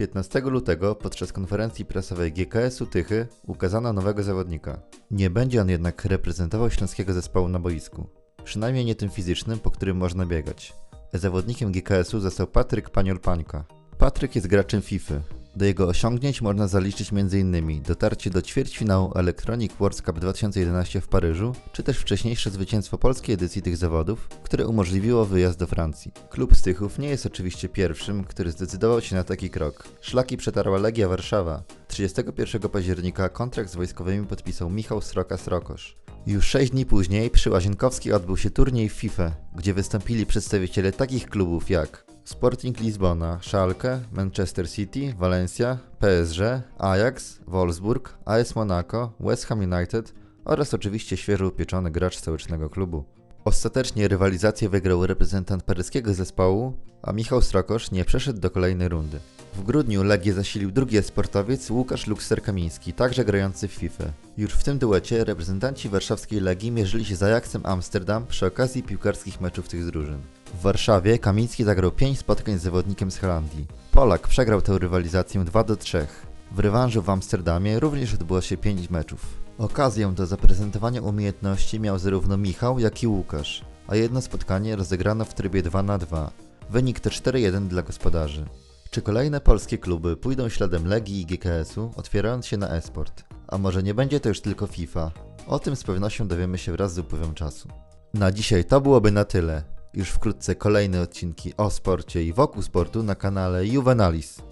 15 lutego podczas konferencji prasowej GKS-u Tychy ukazano nowego zawodnika. Nie będzie on jednak reprezentował śląskiego zespołu na boisku. Przynajmniej nie tym fizycznym, po którym można biegać. Zawodnikiem GKS-u został Patryk Paniol-Pańka. Patryk jest graczem FIFA. Do jego osiągnięć można zaliczyć m.in. dotarcie do ćwierćfinału Electronic World Cup 2011 w Paryżu, czy też wcześniejsze zwycięstwo polskiej edycji tych zawodów, które umożliwiło wyjazd do Francji. Klub Stychów nie jest oczywiście pierwszym, który zdecydował się na taki krok. Szlaki przetarła Legia Warszawa. 31 października kontrakt z wojskowymi podpisał Michał Sroka-Srokosz. Już 6 dni później przy Łazienkowskiej odbył się turniej FIFA, gdzie wystąpili przedstawiciele takich klubów jak Sporting Lizbona, Schalke, Manchester City, Valencia, PSG, Ajax, Wolfsburg, AS Monaco, West Ham United oraz oczywiście świeżo upieczony gracz stołecznego klubu. Ostatecznie rywalizację wygrał reprezentant paryskiego zespołu, a Michał Srokosz nie przeszedł do kolejnej rundy. W grudniu Legię zasilił drugi sportowiec Łukasz Lukster-Kamiński, także grający w FIFA. Już w tym duecie reprezentanci warszawskiej Legii mierzyli się z Ajaxem Amsterdam przy okazji piłkarskich meczów tych drużyn. W Warszawie Kamiński zagrał 5 spotkań z zawodnikiem z Holandii. Polak przegrał tę rywalizację 2 do 3. W rewanżu w Amsterdamie również odbyło się 5 meczów. Okazję do zaprezentowania umiejętności miał zarówno Michał, jak i Łukasz, a jedno spotkanie rozegrano w trybie 2 na 2. Wynik to 4-1 dla gospodarzy. Czy kolejne polskie kluby pójdą śladem Legii i GKS-u, otwierając się na esport? A może nie będzie to już tylko FIFA? O tym z pewnością dowiemy się wraz z upływem czasu. Na dzisiaj to byłoby na tyle. Już wkrótce kolejne odcinki o sporcie i wokół sportu na kanale Juvenalis.